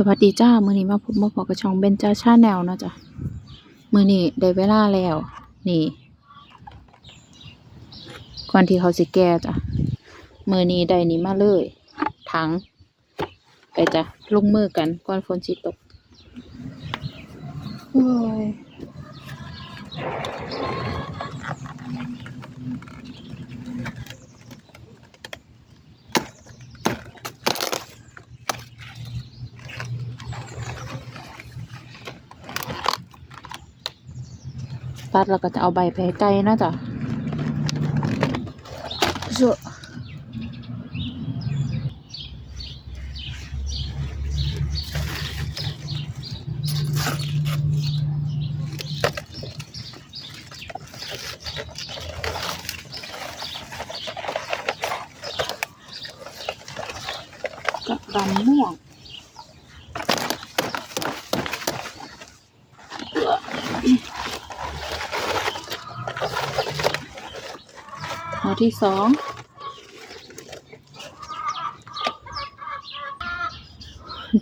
สวัสดีจ้า มือนี้มาพบมาพอกระชองเบนจ้าชาแนลนะจ้ะมือนี้ได้เวลาแล้ว นี่ ก่อนที่เขาสิแก่จ้ะมือนี้ได้นี้มาเลยถัง ไปจ้ะลงมือกันก่อนฝนสิตกโอ้ย ตัดแล้วก็จะเอาใบไปให้ไก่นาะจ้ะเจ้ากระ ที่สอง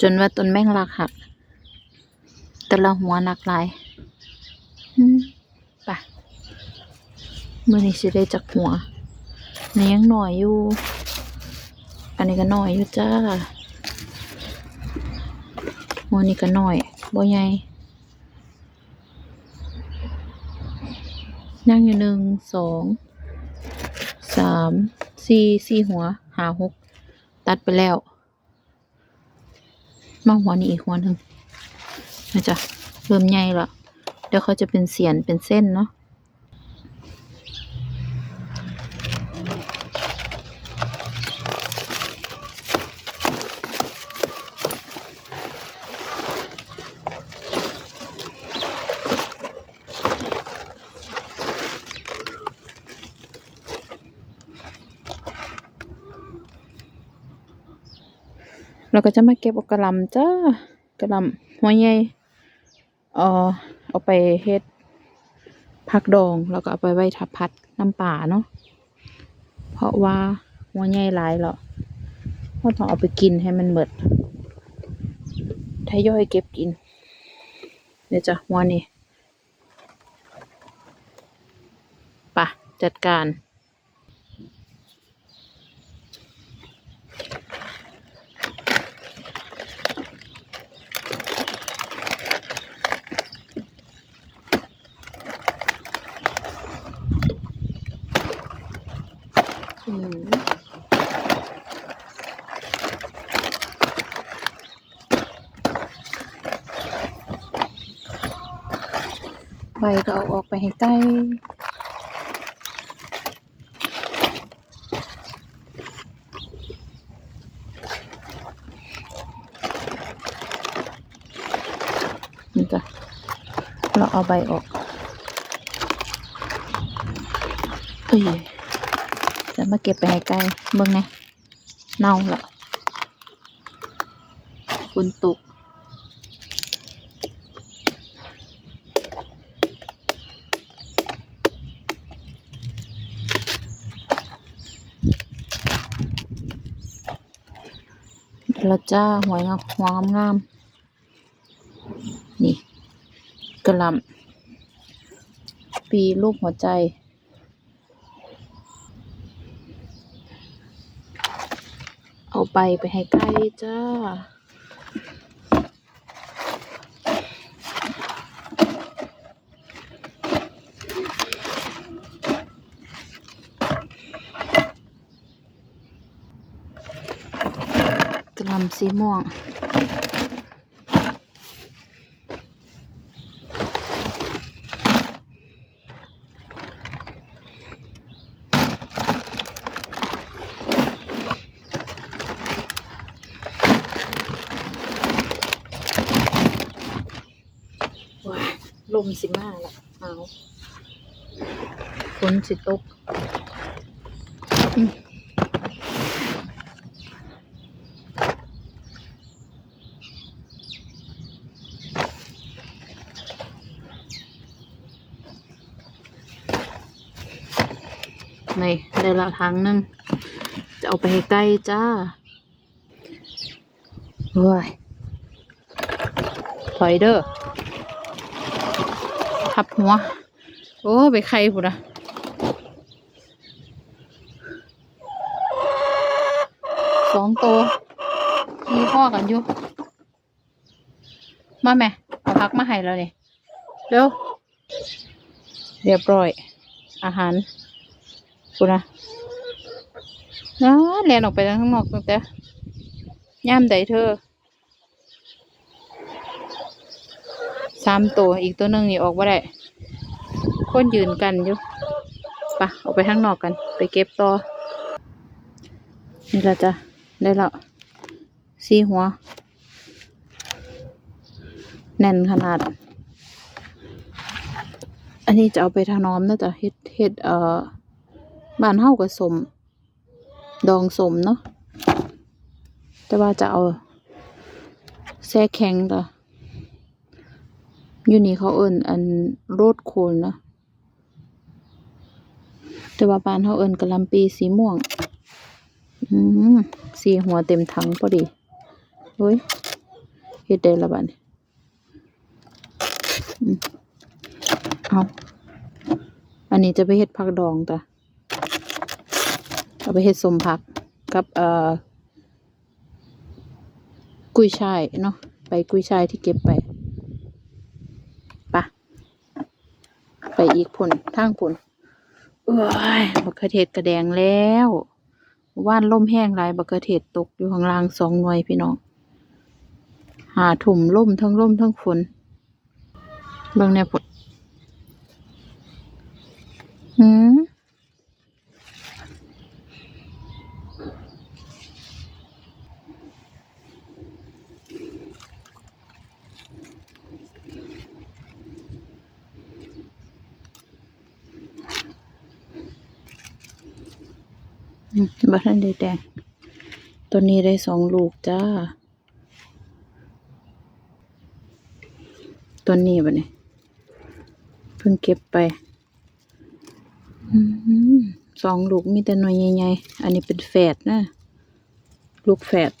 จนว่าต้นแม่งรักหักแต่ละหัวหนักหลายอืมไปมื่อนี้สิได้จากหัวนี่ยังหน่อยอยู่ อันนี้ก็หน่อยอยู่จ้าหัวนี้ก็หน่อยบ่ใหญ่นั่งอยู่หนึ่งสองามสี่สี่หัวหาหกตัดไปแล้ว มาหัวนี้อีกหัวหนึ่งนะจ๊ะเริ่มใหญ่ละเดี๋ยวเขาจะเป็นเสียนเป็นเส้นเนาะ เราก็จะมาเก็บเอากระลำจ้ากระลำหัวใหญ่เออเอาไปเฮ็ดผักดองแล้วก็เอาไปไว้ทับพัดน้ำป่าเนาะเพราะว่าหัวใหญ่หลายแล้วเราต้องเอาไปกินให้มันหมดถ้าย่อยเก็บกินเดี๋ยวจ้ะหัวนี้ไปะจัดการ อืม ใบก็เอาออกไปให้ใกล้นี่จ้ะเราเอาใบออกเอ้ยจะมาเก็บไปให้ไกลเบิ่งนะเน่าละฝนตก แล้วจ้าหวยงามหัวงามๆนี่กระลำปีรูปหัวใจ เอาไปไปให้ใกล้จ้า กระหลำ สีม่วง ว้ายลมสิมาละเอาฝนสิตก นี่ละทางนึงจะเอาไปให้ใกล้จ้าว้ายอยเด้อทับหัว โอ้ไปใครพุ่นะสองตัวมีพ่อกันอยู่มาแม่เอาพักมาให้แล้วนี่เร็วเรียบร้อย อาหาร กูนะนะแลนออกไปข้างนอกตั้งแต่ย่ามใดเธอสามตัวอีกตัวหนึ่งนี่ออกมาได้คนยืนกันอยู่ปะออกไปข้างนอกกัน ไปเก็บต่อ นี่ละจ้ะได้แล้วสีหัว แน่นขนาด อันนี้จะเอาไปถนอมนะจ๊ะเฮ็ดเฮ็ดเอ่อ บ้านเฮากับสม ดองสมเนาะแต่ว่าจะเอาแซ่แข็งจ้ะอยู่นี่เขาเอิ้นอันโรดโคนนะแต่ว่าบ้านเฮาเอิ้นกะลำปีสีม่วง อืมสีหัวเต็มถังพอดีเฮ้ยเฮ็ดได้ละบัดนี้อืมเอาอันนี้จะไปเฮ็ดผักดองจ้ะ เอาไปเฮ็ดสมผักกับเอ่อกุยช่ายเนาะไปกุยช่ายที่เก็บไปปะไปอีกผลทางผลเอ้ยบักเขือเทศกระแดงแล้วว่านล่มแห้งหลายบักเขือเทศตกอยู่ข้างล่างสองหน่วยพี่น้องหาถุ่มล่มทั้งล่มทั้งฝนเบิ่งแน่ผลหืม บ้านได้แดงตัวนี้ได้สองลูกจ้า ตัวนี้บะเนี่ยเพิ่งเก็บไปอืมสองลูกมีแต่หน่วยใหญ่ๆ อันนี้เป็นแฝดนะ ลูกแฝด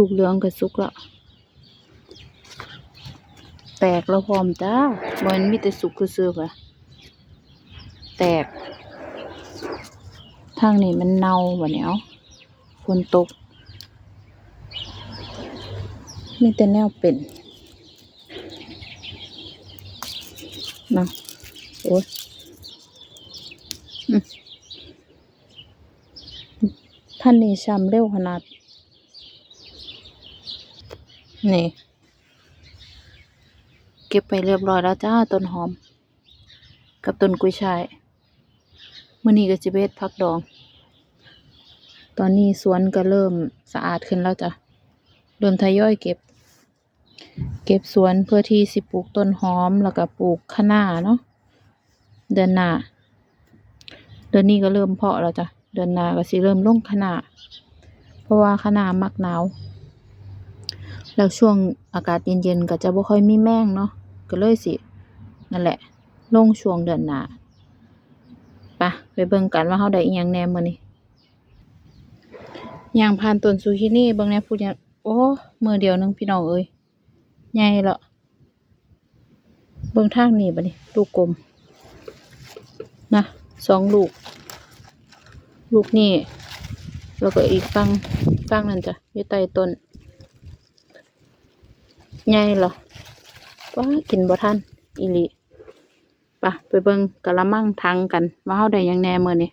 ลูกเหลืองกับสุกละแตกแล้วพร้อมจ้าเหมือนมีแต่สุกคือเสือค่ะแตก ทางนี้มันเน่าบ่เนี้ยฝนตก มีแต่แนวเป็นนะโอ้ยท่านนี้ช้ำเร็วขนาด นี่ เก็บไปเรียบร้อยแล้วจ้าต้นหอม กับต้นกุยช่ายมื่อนี้ก็จิเบ็ดพักดอง ตอนนี้สวนก็เริ่มสะอาดขึ้นแล้วจ้ะ เริ่มทยอยเก็บ เก็บสวนเพื่อที่สิปลูกต้นหอมแล้วก็ปลูกคะน้าเนาะ เดือนหน้า เดือนนี้ก็เริ่มเพาะแล้วจ้ะ เดือนหน้าก็สิเริ่มลงคะน้า เพราะว่าคะน้ามักหนาว แล้วช่วงอากาศเย็นๆก็จะบ่ค่อยมีแมงเนาะ ก็เลยสิ นั่นแหละ ลงช่วงเดือนหน้าปะไปเบิ่งกันว่าเฮาได้อีหยังแหน่มื้อนี้ย่างผ่านต้นซูกินี่เบิ่งแหน่พูดหยังโอ้ มือเดียวนึงพี่น้องเอ้ยใหญ่ละเบิ่งทางนี้บัดนี้ ลูกกลม นะสองลูก ลูกนี่ แล้วก็อีกฝั่งฝั่งนั่นจ้ะอยู่ใต้ต้น ใหญ่เหรอว้ากินบ่ทันอีหลีปะไปเบิ่งกะละมังทังกันว่าเฮาได้ยังแน่มื้อนี้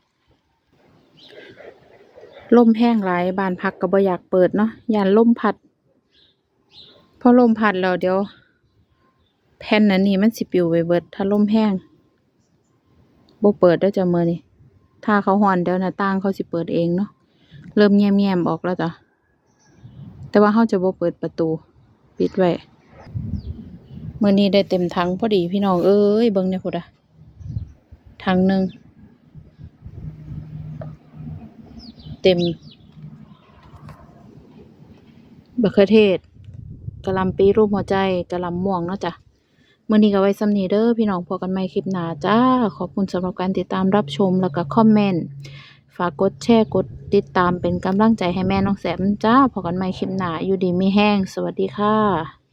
ลมแห้งหลายบ้านพักก็บ่อยากเปิดเนาะย่านลมพัด พอลมพัดแล้วเดี๋ยว แผ่นอันนี้มันสิปิวไปเบิด ถ้าลมแห้งบ่เปิดเด้จ้ะมื้อนี้ถ้าเขาฮ้อนเดี๋ยวหน้าต่างเขาสิเปิดเองเนาะเริ่มแง้มๆออกแล้วจ้ะแต่ว่าเราจะบ่เปิดประตู ปิดไว้เมื้อนี้ได้เต็มถังพอดีพี่น้องเอ้ยเบิ่งเนี่ยพุ่ะถังหนึ่งเต็มบักเขือเทศกะลำปีรูปหัวใจกะลำม่วงเนาะจ้ะเมื้อนี้ก็ไว้สำนีเด้อพี่น้องพบกันใหม่คลิปหน้าจ้า ขอบคุณสำหรับการติดตามรับชมแล้วก็คอมเมนต์ ฝากกดแชร์กดติดตามเป็นกำลังใจให้แม่น้องแสมจ้าพบกันใหม่คลิปหน้าอยู่ดีมีแห้งสวัสดีค่ะ